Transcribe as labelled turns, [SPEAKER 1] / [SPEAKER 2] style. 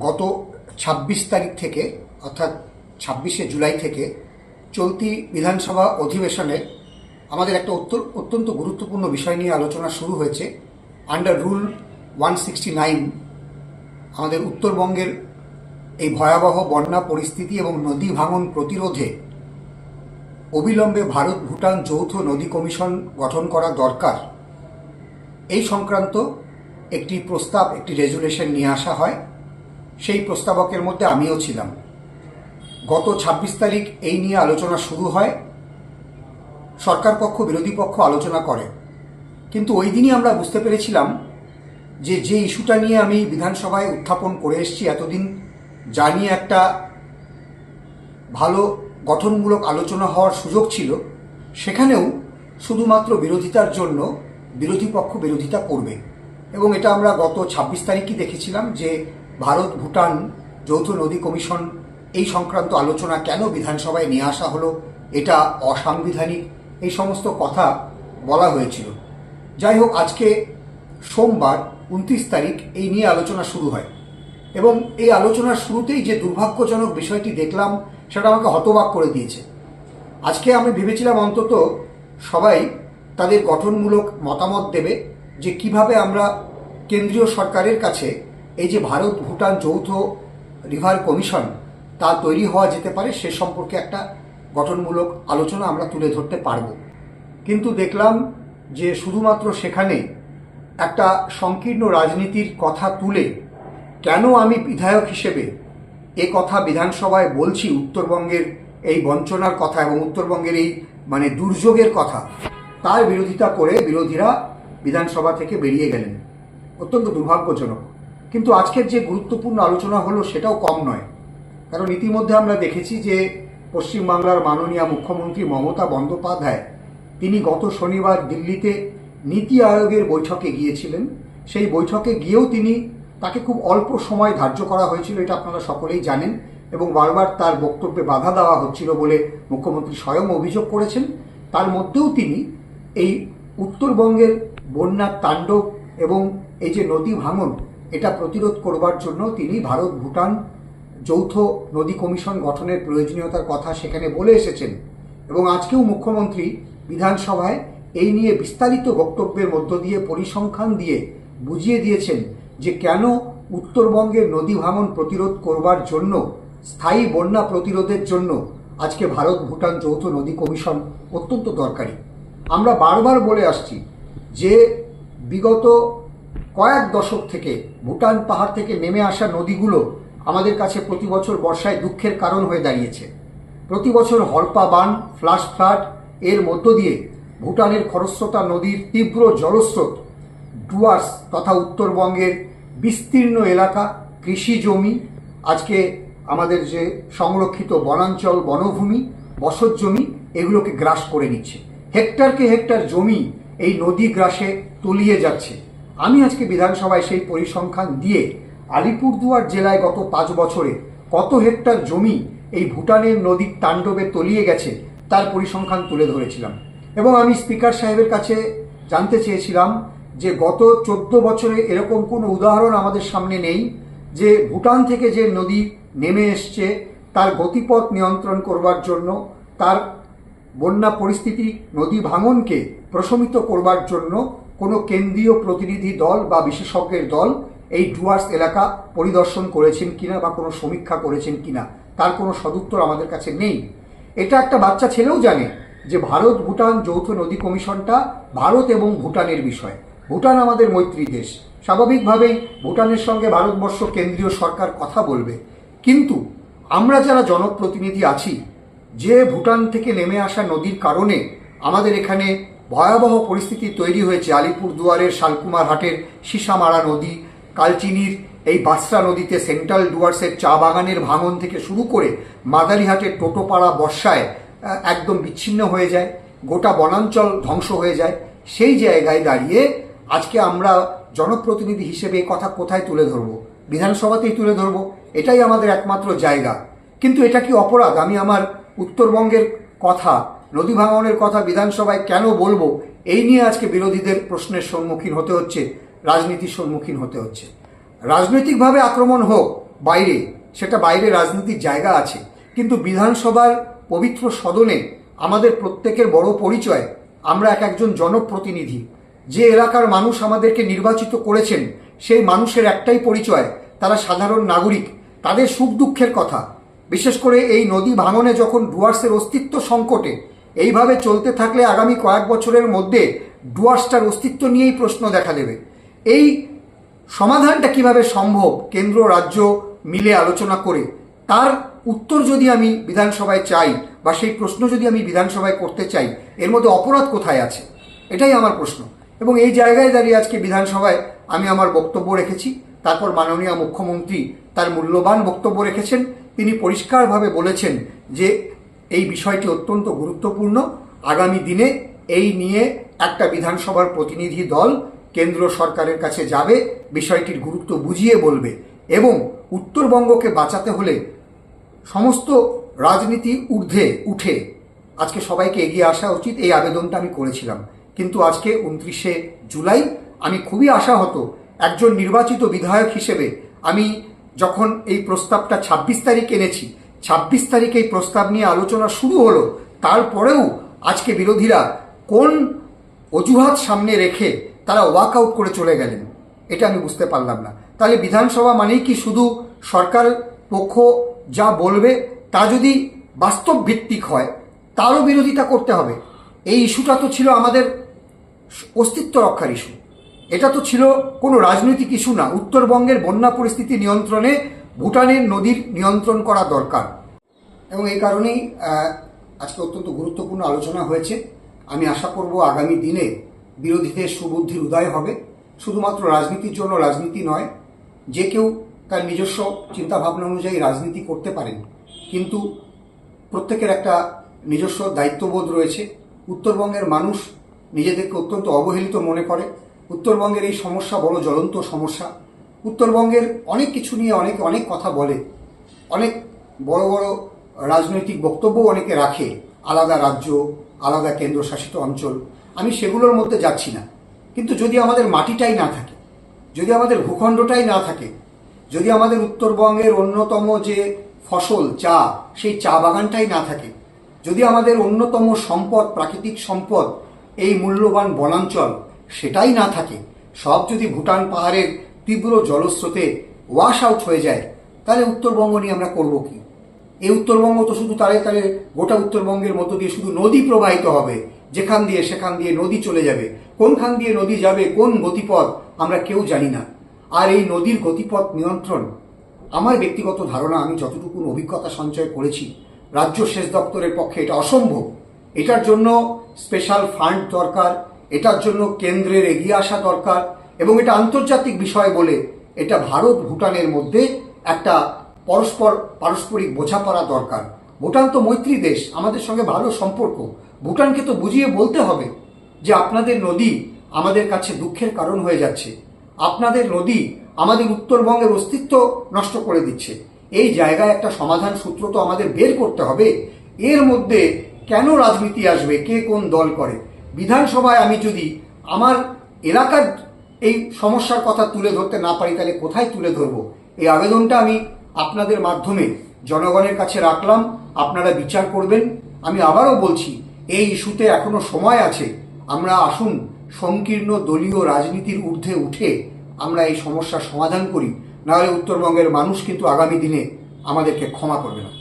[SPEAKER 1] গত ছাব্বিশ তারিখ থেকে, অর্থাৎ ছাব্বিশে জুলাই থেকে চলতি বিধানসভা অধিবেশনে আমাদের একটা অত্য- অত্যন্ত গুরুত্বপূর্ণ বিষয় নিয়ে আলোচনা শুরু হয়েছে। Under rule one sixty nine আমাদের উত্তরবঙ্গের এই ভয়াবহ বন্যা পরিস্থিতি এবং নদী ভাঙন প্রতিরোধে অবিলম্বে ভারত ভুটান যৌথ নদী কমিশন গঠন করা দরকার। এই সংক্রান্ত একটি প্রস্তাব, একটি রেজুলেশন নিয়ে আসা হয়। সেই প্রস্তাবকের মধ্যে আমিও ছিলাম। গত ছাব্বিশ তারিখ এই নিয়ে আলোচনা শুরু হয়। সরকার পক্ষ, বিরোধী পক্ষ আলোচনা করে। কিন্তু ওই দিনই আমরা বুঝতে পেরেছিলাম যে যে ইস্যুটা নিয়ে আমি বিধানসভায় উত্থাপন করে এসেছি এতদিন, যা নিয়ে একটা ভালো গঠনমূলক আলোচনা হওয়ার সুযোগ ছিল, সেখানেও শুধুমাত্র বিরোধিতার জন্য বিরোধী পক্ষ বিরোধিতা করবে। এবং এটা আমরা গত ছাব্বিশ তারিখই দেখেছিলাম যে ভারত ভুটান যৌথ নদী কমিশন এই সংক্রান্ত আলোচনা কেন বিধানসভায় নিয়ে আসা হলো, এটা অসাংবিধানিক, এই সমস্ত কথা বলা হয়েছিল। যাই হোক, আজকে সোমবার উনত্রিশ তারিখ এই নিয়ে আলোচনা শুরু হয় এবং এই আলোচনার শুরুতেই যে দুর্ভাগ্যজনক বিষয়টি দেখলাম, সেটা আমাকে হতবাক করে দিয়েছে। আজকে আমি ভেবেছিলাম অন্তত সবাই তাদের গঠনমূলক মতামত দেবে যে কীভাবে আমরা কেন্দ্রীয় সরকারের কাছে এই যে ভারত ভুটান যৌথ রিভার কমিশন তা তৈরি হওয়া যেতে পারে সে সম্পর্কে একটা গঠনমূলক আলোচনা আমরা তুলে ধরতে পারব। কিন্তু দেখলাম যে শুধুমাত্র সেখানে একটা সংকীর্ণ রাজনীতির কথা তুলে কেন আমি বিধায়ক হিসেবে এ কথা বিধানসভায় বলছি উত্তরবঙ্গের এই বঞ্চনার কথা এবং উত্তরবঙ্গের এই মানে দুর্যোগের কথা, তার বিরোধিতা করে বিরোধীরা বিধানসভা থেকে বেরিয়ে গেলেন। অত্যন্ত দুর্ভাগ্যজনক। কিন্তু আজকের যে গুরুত্বপূর্ণ আলোচনা হলো সেটাও কম নয়। কারণ ইতিমধ্যে আমরা দেখেছি যে পশ্চিমবাংলার মাননীয় মুখ্যমন্ত্রী মমতা বন্দ্যোপাধ্যায় তিনি গত শনিবার দিল্লিতে নীতি আয়োগের বৈঠকে গিয়েছিলেন। সেই বৈঠকে গিয়েও তিনি তাকে খুব অল্প সময় ধার্য করা হয়েছিল এটা আপনারা সকলেই জানেন এবং বারবার তার বক্তব্যে বাধা দেওয়া হচ্ছিল বলে মুখ্যমন্ত্রী স্বয়ং অভিযোগ করেছেন। তার মধ্যেও তিনি এই উত্তরবঙ্গের বন্যার তাণ্ডব এবং এই যে নদী ভাঙন এটা প্রতিরোধ করবার জন্য তিনি ভারত ভুটান যৌথ নদী কমিশন গঠনের প্রয়োজনীয়তার কথা সেখানে বলে এসেছেন। এবং আজকেও মুখ্যমন্ত্রী বিধানসভায় এই নিয়ে বিস্তারিত বক্তব্যের মধ্য দিয়ে পরিসংখ্যান দিয়ে বুঝিয়ে দিয়েছেন যে কেন উত্তরবঙ্গের নদী ভাঙন প্রতিরোধ করবার জন্য, স্থায়ী বন্যা প্রতিরোধের জন্য আজকে ভারত ভুটান যৌথ নদী কমিশন অত্যন্ত দরকারি। আমরা বারবার বলে আসছি যে বিগত কয়েক দশক থেকে ভুটান পাহাড় থেকে নেমে আসা নদীগুলো আমাদের কাছে প্রতি বছর বর্ষায় দুঃখের কারণ হয়ে দাঁড়িয়েছে। প্রতি বছর হরপা বান, ফ্লাশ ফ্লাড এর মধ্য দিয়ে ভুটানের খরস্রোতা নদীর তীব্র জলস্রোত, ডুয়ার্স তথা উত্তরবঙ্গের বিস্তীর্ণ এলাকা, কৃষি জমি, আজকে আমাদের যে সংরক্ষিত বনাঞ্চল, বনভূমি, বসত জমি, এগুলোকে গ্রাস করে নিচ্ছে। হেক্টরকে হেক্টর জমি এই নদী গ্রাসে তলিয়ে যাচ্ছে। আমি আজকে বিধানসভায় সেই পরিসংখ্যান দিয়ে আলিপুরদুয়ার জেলায় গত পাঁচ বছরে কত হেক্টর জমি এই ভুটানের নদীর তাণ্ডবে তলিয়ে গেছে তার পরিসংখ্যান তুলে ধরেছিলাম। এবং আমি স্পিকার সাহেবের কাছে জানতে চেয়েছিলাম যে গত চোদ্দ বছরে এরকম কোনো উদাহরণ আমাদের সামনে নেই যে ভুটান থেকে যে নদী নেমে এসছে, তার গতিপথ নিয়ন্ত্রণ করবার জন্য, তার বন্যা পরিস্থিতি, নদী ভাঙনকে প্রশমিত করবার জন্য কোনো কেন্দ্রীয় প্রতিনিধি দল বা বিশেষজ্ঞের দল এই ডুয়ার্স এলাকা পরিদর্শন করেছেন কিনা বা কোনো সমীক্ষা করেছেন কিনা, তার কোনো সদুত্তর আমাদের কাছে নেই। এটা একটা বাচ্চা ছেলেও জানে যে ভারত ভুটান যৌথ নদী কমিশনটা ভারত এবং ভুটানের বিষয়। ভুটান আমাদের মৈত্রী দেশ। স্বাভাবিকভাবেই ভুটানের সঙ্গে ভারতবর্ষ কেন্দ্রীয় সরকার কথা বলবে। কিন্তু আমরা যারা জনপ্রতিনিধি আছি, যে ভুটান থেকে নেমে আসা নদীর কারণে আমাদের এখানে ভয়াবহ পরিস্থিতি তৈরি হয়েছে আলিপুর দুয়ারের শালকুমার হাটের সীসামারা নদী, কালচিনির এই বাসরা নদীতে সেন্ট্রাল ডুয়ার্সের চা বাগানের ভাঙন থেকে শুরু করে মাদারিহাটের টোটোপাড়া বর্ষায় একদম বিচ্ছিন্ন হয়ে যায়, গোটা বনাঞ্চল ধ্বংস হয়ে যায়। সেই জায়গায় দাঁড়িয়ে আজকে আমরা জনপ্রতিনিধি হিসেবে এই কথা কোথায় তুলে ধরবো? বিধানসভাতেই তুলে ধরবো। এটাই আমাদের একমাত্র জায়গা। কিন্তু এটা কি অপরাধ? আমি আমার উত্তরবঙ্গের কথা নদী ভাঙনের কথা বিধানসভায় কেন বলব? এই নিয়ে আজকে বিরোধীদের প্রশ্নের সম্মুখীন হতে হচ্ছে, রাজনীতির সম্মুখীন হতে হচ্ছে। রাজনৈতিকভাবে আক্রমণ হোক, বাইরে, সেটা বাইরে রাজনীতির জায়গা আছে। কিন্তু বিধানসভার পবিত্র সদনে আমাদের প্রত্যেকের বড় পরিচয়, আমরা এক একজন জনপ্রতিনিধি। যে এলাকার মানুষ আমাদেরকে নির্বাচিত করেছেন, সেই মানুষের একটাই পরিচয়, তারা সাধারণ নাগরিক, তাদের সুখ দুঃখের কথা। বিশেষ করে এই নদী ভাঙনে যখন ডুয়ার্সের অস্তিত্ব সংকটে এইভাবে চলতে থাকলে আগামী কয়েক বছরের মধ্যে ডুয়ার্সটার অস্তিত্ব নিয়েই প্রশ্ন দেখা দেবে। এই সমাধানটা কীভাবে সম্ভব কেন্দ্র, রাজ্য মিলে আলোচনা করে, তার উত্তর যদি আমি বিধানসভায় চাই বা সেই প্রশ্ন যদি আমি বিধানসভায় করতে চাই, এর মধ্যে অপরাধ কোথায় আছে? এটাই আমার প্রশ্ন। এবং এই জায়গায় দাঁড়িয়ে আজকে বিধানসভায় আমি আমার বক্তব্য রেখেছি। তারপর মাননীয় মুখ্যমন্ত্রী তার মূল্যবান বক্তব্য রেখেছেন। তিনি পরিষ্কারভাবে বলেছেন যে এই বিষয়টি অত্যন্ত গুরুত্বপূর্ণ। আগামী দিনে এই নিয়ে একটা বিধানসভার প্রতিনিধি দল কেন্দ্র সরকারের কাছে যাবে, বিষয়টির গুরুত্ব বুঝিয়ে বলবে এবং উত্তরবঙ্গকে বাঁচাতে হলে সমস্ত রাজনীতি ঊর্ধ্বে উঠে আজকে সবাইকে এগিয়ে আসা উচিত। এই আবেদনটা আমি করেছিলাম। কিন্তু আজকে উনত্রিশে জুলাই আমি খুবই আশাহত একজন নির্বাচিত বিধায়ক হিসেবে আমি যখন এই প্রস্তাবটা ছাব্বিশ তারিখ এনেছি ছাব্বিশ তারিখ এই প্রস্তাব নিয়ে আলোচনা শুরু হলো। তারপরেও আজকে বিরোধীরা কোন অজুহাত সামনে রেখে তারা ওয়াক আউট করে চলে গেলেন, এটা আমি বুঝতে পারলাম না। তাহলে বিধানসভা মানেই কি শুধু সরকার পক্ষ যা বলবে তা যদি বাস্তব ভিত্তিক হয়, তারও বিরোধিতা করতে হবে। এই ইস্যুটা তো ছিল আমাদের অস্তিত্ব রক্ষার ইস্যু। এটা তো ছিল কোনো রাজনৈতিক ইস্যু না। উত্তরবঙ্গের বন্যা পরিস্থিতি নিয়ন্ত্রণে ভুটানের নদীর নিয়ন্ত্রণ করা দরকার। এবং এই কারণেই আজকে অত্যন্ত গুরুত্বপূর্ণ আলোচনা হয়েছে। আমি আশা করব আগামী দিনে বিরোধীদের সুবুদ্ধির উদয় হবে। শুধুমাত্র রাজনীতির জন্য রাজনীতি নয়, যে কেউ তার নিজস্ব চিন্তাভাবনা অনুযায়ী রাজনীতি করতে পারেন। কিন্তু প্রত্যেকের একটা নিজস্ব দায়িত্ববোধ রয়েছে। উত্তরবঙ্গের মানুষ নিজেদেরকে অত্যন্ত অবহেলিত মনে করে। উত্তরবঙ্গের এই সমস্যা বড় জ্বলন্ত সমস্যা। উত্তরবঙ্গের অনেক কিছু নিয়ে অনেক অনেক কথা বলে। অনেক বড় বড় রাজনৈতিক বক্তব্য অনেকে রাখে, আলাদা রাজ্য, আলাদা কেন্দ্রশাসিত অঞ্চল। আমি সেগুলোর মধ্যে যাচ্ছি না। কিন্তু যদি আমাদের মাটিটাই না থাকে, যদি আমাদের ভূখণ্ডটাই না থাকে, যদি আমাদের উত্তরবঙ্গের অন্যতম যে ফসল, চা, সেই চা বাগানটাই না থাকে, যদি আমাদের অন্যতম সম্পদ, প্রাকৃতিক সম্পদ, এই মূল্যবান বনাঞ্চল সেটাই না থাকে, সব যদি ভুটান পাহাড়ের তীব্র জলস্রোতে ওয়াশ আউট হয়ে যায়, তাহলে উত্তরবঙ্গ নিয়ে আমরা করব কি? এই উত্তরবঙ্গ তো শুধু তারে তারে গোটা উত্তরবঙ্গের মধ্য দিয়ে শুধু নদী প্রবাহিত হবে। যেখান দিয়ে সেখান দিয়ে নদী চলে যাবে। কোনখান দিয়ে নদী যাবে, কোন গতিপথ, আমরা কেউ জানি না। আর এই নদীর গতিপথ নিয়ন্ত্রণ, আমার ব্যক্তিগত ধারণা, আমি যতটুকু অভিজ্ঞতা সঞ্চয় করেছি, রাজ্য সেচ দপ্তরের পক্ষে এটা অসম্ভব। এটার জন্য স্পেশাল ফান্ড দরকার, এটার জন্য কেন্দ্রের এগিয়ে আসা দরকার, এবং এটা আন্তর্জাতিক বিষয় বলে এটা ভারত ভুটানের মধ্যে একটা পরস্পর পারস্পরিক বোঝাপড়া দরকার। ভুটান তো মৈত্রী দেশ, আমাদের সঙ্গে ভালো সম্পর্ক। ভুটানকে তো বুঝিয়ে বলতে হবে যে আপনাদের নদী আমাদের কাছে দুঃখের কারণ হয়ে যাচ্ছে। আপনাদের নদী আমাদের উত্তরবঙ্গের অস্তিত্ব নষ্ট করে দিচ্ছে। এই জায়গায় একটা সমাধান সূত্র তো আমাদের বের করতে হবে। এর মধ্যে কেন রাজনীতি আসবে? কে কোন দল করে? বিধানসভায় আমি যদি আমার এলাকার এই সমস্যার কথা তুলে ধরতে না পারি, তাহলে কোথায় তুলে ধরবো? এই আবেদনটা আমি আপনাদের মাধ্যমে জনগণের কাছে রাখলাম, আপনারা বিচার করবেন। আমি আবারও বলছি, এই ইস্যুতে এখনও সময় আছে। আমরা আসুন, সংকীর্ণ দলীয় রাজনীতির ঊর্ধ্বে উঠে আমরা এই সমস্যার সমাধান করি। নাহলে উত্তরবঙ্গের মানুষ কিন্তু আগামী দিনে আমাদেরকে ক্ষমা করবে না।